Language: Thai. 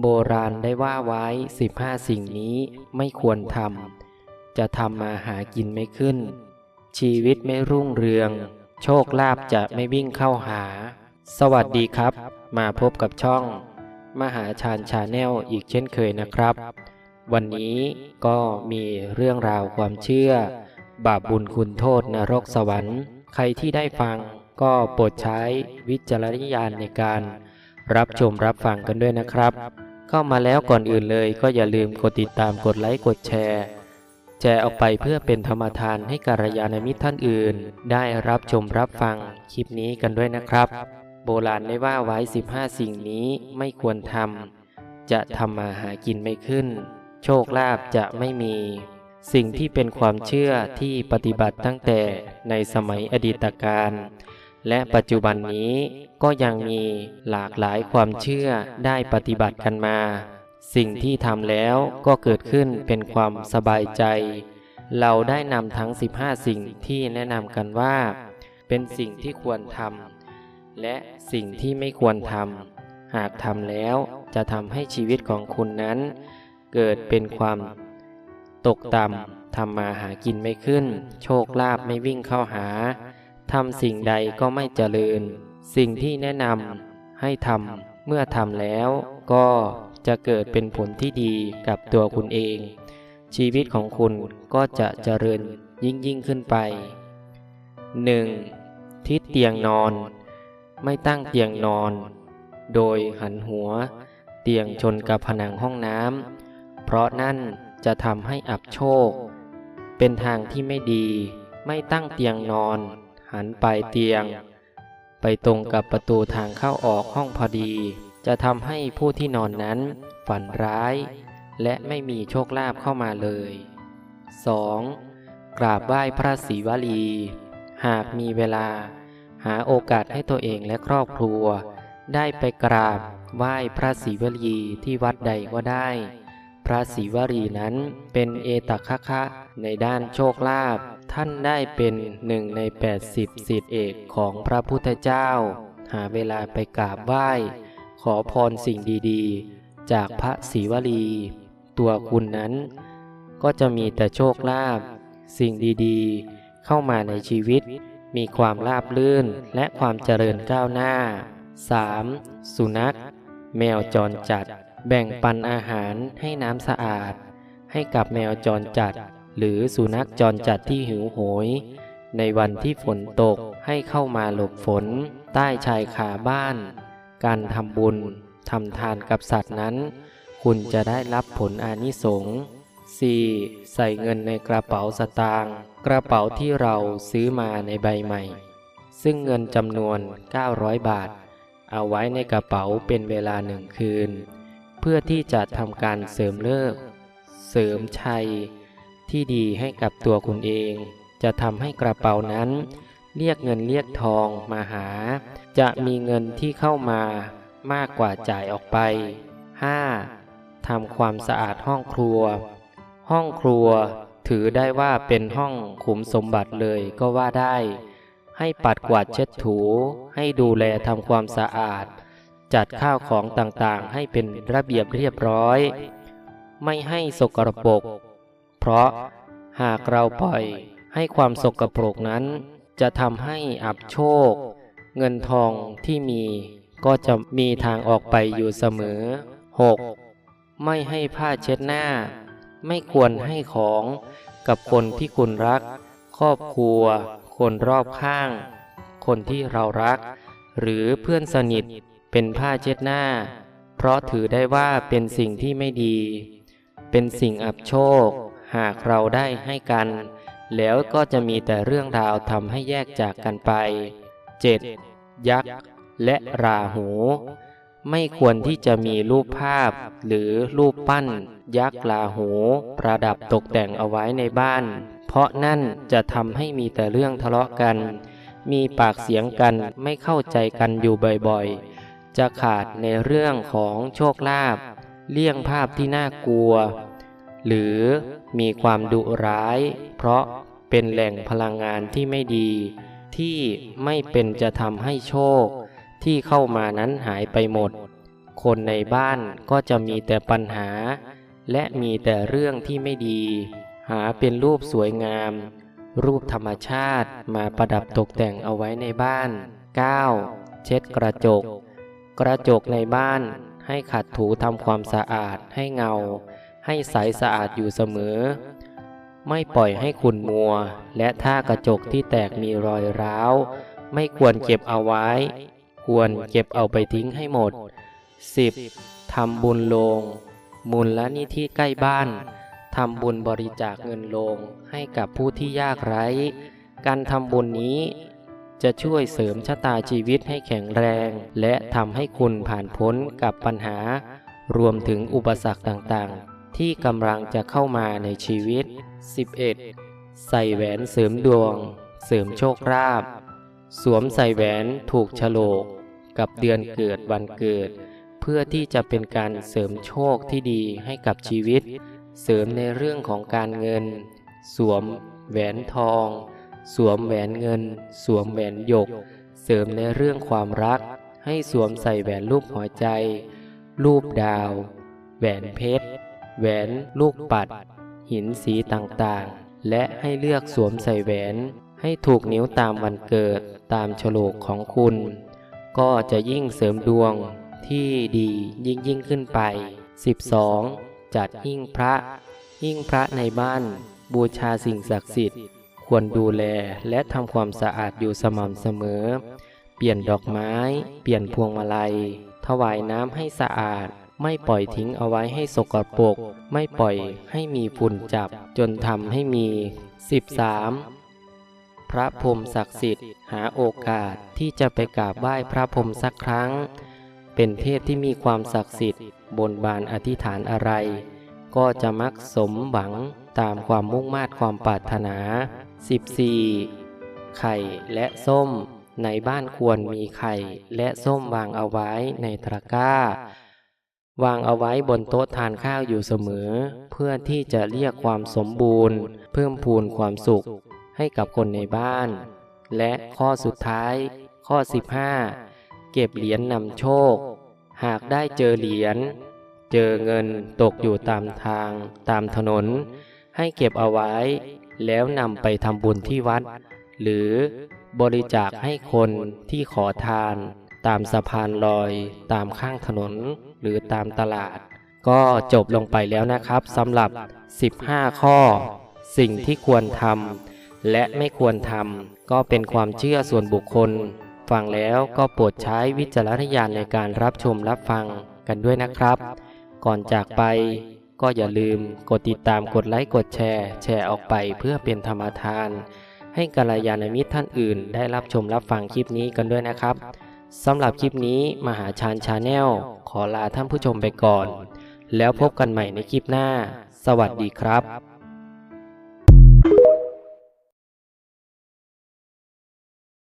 โบราณได้ว่าไว้15สิ่งนี้ไม่ควรทำ จะทำมาหากินไม่ขึ้น ชีวิตไม่รุ่งเรือง โชคลาภจะไม่วิ่งเข้าหา สวัสดีครับ มาพบกับช่อง มหาชาญชาแนลอีกเช่นเคยนะครับ วันนี้ก็มีเรื่องราวความเชื่อ บาปบุญคุณโทษนรกสวรรค์ ใครที่ได้ฟังก็โปรดใช้วิจารณญาณในการ รับชมรับฟังกันด้วยนะครับ เข้ามาแล้วก่อนอื่นเลยก็อย่าลืมกดติดตามกดไลค์กดแชร์ แชร์ออกไปเพื่อเป็นธรรมทานให้กัลยาณมิตรท่านอื่น ได้รับชมรับฟังคลิปนี้กันด้วยนะครับ โบราณได้ว่าไว้ 15 สิ่งนี้ไม่ควรทำจะทำมาหากินไม่ขึ้น โชคลาภจะไม่มี สิ่งที่เป็นความเชื่อที่ปฏิบัติตั้งแต่ในสมัยอดีตการ และปัจจุบันนี้ก็ยังมีหลากหลายความเชื่อได้ปฏิบัติกันมา สิ่งที่ทำแล้วก็เกิดขึ้นเป็นความสบายใจ เราได้นำทั้ง 15 สิ่งที่แนะนำกันว่า เป็นสิ่งที่ควรทำและสิ่งที่ไม่ควรทำหากทำแล้วจะทำให้ชีวิตของคุณนั้น เกิดเป็นความตกต่ำทำมาหากินไม่ขึ้น โชคลาภไม่วิ่งเข้าหา ทำสิ่งใดก็ไม่เจริญ สิ่งที่แนะนำให้ทำเมื่อทำแล้ว ก็จะเกิดเป็นผลที่ดีกับตัวคุณเอง ชีวิตของคุณก็จะเจริญยิ่งยิ่งขึ้นไป 1. ทิศเตียงนอน ไม่ตั้งเตียงนอน โดยหันหัว เตียงชนกับผนังห้องน้ำเพราะนั่นจะทำให้อับโชค เป็นทางที่ไม่ดี ไม่ตั้งเตียงนอน หันปลายเตียง ไปตรงกับประตูทางเข้าออกห้องพอดี จะทำให้ผู้ที่นอนนั้นฝันร้าย และไม่มีโชคลาภเข้ามาเลย 2. กราบไหว้พระศรีวลี หากมีเวลา หาโอกาสให้ตัวเองและครอบครัว ได้ไปกราบไหว้พระศรีวลีที่วัดใดก็ได้ พระศรีวลีนั้นเป็นเอตคะคะในด้านโชคลาภ ท่านได้เป็นหนึ่งใน 80 สิทธิเอกของพระพุทธเจ้า หาเวลาไปกราบไหว้ ขอพรสิ่งดีๆ จากพระศรีวลี ตัวคุณนั้น ก็จะมีแต่โชคลาภสิ่งดีๆ เข้ามาในชีวิต มีความราบรื่นและความเจริญก้าวหน้า 3. สุนัข แมวจรจัด แบ่งปันอาหารให้น้ำสะอาด ให้กับแมวจรจัด หรือสุนัขจรจัดที่หิวโหย ในวันที่ฝนตกให้เข้ามาหลบฝน ใต้ชายคาบ้าน การทำบุญทำทานกับสัตว์นั้น คุณจะได้รับผลอานิสงส์ 4. ใส่เงินในกระเป๋าสตางค์กระเป๋าที่เราซื้อมาในใบใหม่ ซึ่งเงินจำนวน 900 บาท เอาไว้ในกระเป๋าเป็นเวลาหนึ่งคืน เพื่อที่จะทำการเสริมเลิก เสริมชัย ที่ดีให้กับตัวคุณเอง จะทำให้กระเป๋านั้น เรียกเงินเรียกทองมาหา จะมีเงินที่เข้ามามากกว่าจ่ายออกไป 5. ทำความสะอาดห้องครัว ห้องครัวถือได้ว่าเป็นห้องขุมสมบัติเลยก็ว่าได้ ให้ปัดกวาดเช็ดถู ให้ดูแลทำความสะอาด จัดข้าวของต่างๆ ให้เป็นระเบียบเรียบร้อย ไม่ให้สกรปรก เพราะหากเราปล่อยให้ความสกปรกนั้น จะทำให้อับโชค เงินทองที่มีก็จะมีทางออกไปอยู่เสมอ 6. ไม่ให้ผ้าเช็ดหน้า ไม่ควรให้ของกับคนที่คุณรัก ครอบครัว คนรอบข้าง คนที่เรารัก หรือเพื่อนสนิทเป็นผ้าเช็ดหน้า เพราะถือได้ว่าเป็นสิ่งที่ไม่ดี เป็นสิ่งอับโชค หากเราได้ให้กัน แล้วก็จะมีแต่เรื่องราวทำให้แยกจากกันไป 7. ยักษ์และราหู ไม่ควรที่จะมีรูปภาพ หรือรูปปั้น ยักษ์ราหู ประดับตกแต่งเอาไว้ในบ้าน เพราะนั่นจะทำให้มีแต่เรื่องทะเลาะกัน มีปากเสียงกันไม่เข้าใจกันอยู่บ่อยๆ จะขาดในเรื่องของโชคลาภเลี่ยงภาพที่น่ากลัว หรือมีความดุร้าย เพราะเป็นแหล่งพลังงานที่ไม่ดี ที่ไม่เป็นจะทำให้โชค ที่เข้ามานั้นหายไปหมด คนในบ้านก็จะมีแต่ปัญหา และมีแต่เรื่องที่ไม่ดี หาเป็นรูปสวยงาม รูปธรรมชาติมาประดับตกแต่งเอาไว้ในบ้าน 9. เช็ดกระจก กระจกในบ้านให้ขัดถูทำความสะอาดให้เงา ให้ใสสะอาดอยู่เสมอ ไม่ปล่อยให้ขุ่นมัว และถ้ากระจกที่แตกมีรอยร้าว ไม่ควรเก็บเอาไว้ ควรเก็บเอาไปทิ้งให้หมด 10. ทำบุญโลง มูลและนิธิใกล้บ้านทำบุญบริจาคเงินโลงให้กับผู้ที่ยากไร้ การทำบุญนี้จะช่วยเสริมชะตาชีวิตให้แข็งแรง และทำให้คุณผ่านพ้นกับปัญหา รวมถึงอุปสรรคต่างๆ ที่กำลังจะเข้ามาในชีวิต 11. ใส่แหวนเสริมดวง เสริมโชคลาภสวมใส่แหวนถูกฉลกกับเดือนเกิดวันเกิด เพื่อที่จะเป็นการเสริมโชคที่ดีให้กับชีวิต เสริมในเรื่องของการเงิน สวมแหวนทอง สวมแหวนเงิน สวมแหวนหยก เสริมในเรื่องความรัก ให้สวมใส่แหวนรูปหัวใจ รูปดาว แหวนเพชร แหวนลูกปัด หินสีต่างๆ และให้เลือกสวมใส่แหวน ให้ถูกนิ้วตามวันเกิดตามโฉลกของคุณ ก็จะยิ่งเสริมดวงที่ดียิ่งยิ่งขึ้นไป 12. จัดหิ้งพระ หิ้งพระในบ้าน บูชาสิ่งศักดิ์สิทธิ์ ควรดูแลและทำความสะอาดอยู่สม่ำเสมอ เปลี่ยนดอกไม้ เปลี่ยนพวงมาลัย ถวายน้ำให้สะอาด ไม่ปล่อยทิ้งเอาไว้ให้สกปรก ไม่ปล่อยให้มีฝุ่นจับ จนทำให้มี 13. พระพรหมศักดิ์สิทธิ์หาโอกาสที่จะไปกราบไหว้พระพรหมสักครั้ง เป็นเทพที่มีความศักดิ์สิทธิ์ บนบานอธิษฐานอะไร ก็จะมักสมหวังตามความมุ่งมา่ความปรารถนา 14. ไข่และส้ม ในบ้านควรมีไข่และส้มวางเอาไว้ในตะกร้า วางเอาไว้บนโต๊ะทานข้าวอยู่เสมอ เพื่อที่จะเรียกความสมบูรณ์ เพิ่มพูนความสุขให้กับคนในบ้าน และข้อสุดท้าย ข้อ 15 เก็บเหรียญนำโชค หากได้เจอเหรียญเจอเงินตกอยู่ตามทางตามถนน ให้เก็บเอาไว้ แล้วนำไปทำบุญที่วัด หรือบริจาคให้คนที่ขอทาน ตามสะพานลอยตามข้างถนน หรือตามตลาด ก็จบลงไปแล้วนะครับสำหรับ 15 ข้อ สิ่งที่ควรทำและไม่ควรทำก็เป็นความเชื่อส่วนบุคคล ฟังแล้วก็โปรดใช้วิจารณญาณในการรับชมรับฟังกันด้วยนะครับ ก่อนจากไปก็อย่าลืมกดติดตามกดไลค์กดแชร์ แชร์ออกไปเพื่อเป็นธรรมทาน ให้กัลยาณมิตรท่านอื่น ได้รับชมรับฟังคลิปนี้กันด้วยนะครับ สำหรับคลิปนี้มหาชานชาแนลขอลาท่านผู้ชมไปก่อน แล้วพบกันใหม่ในคลิปหน้า สวัสดีครับ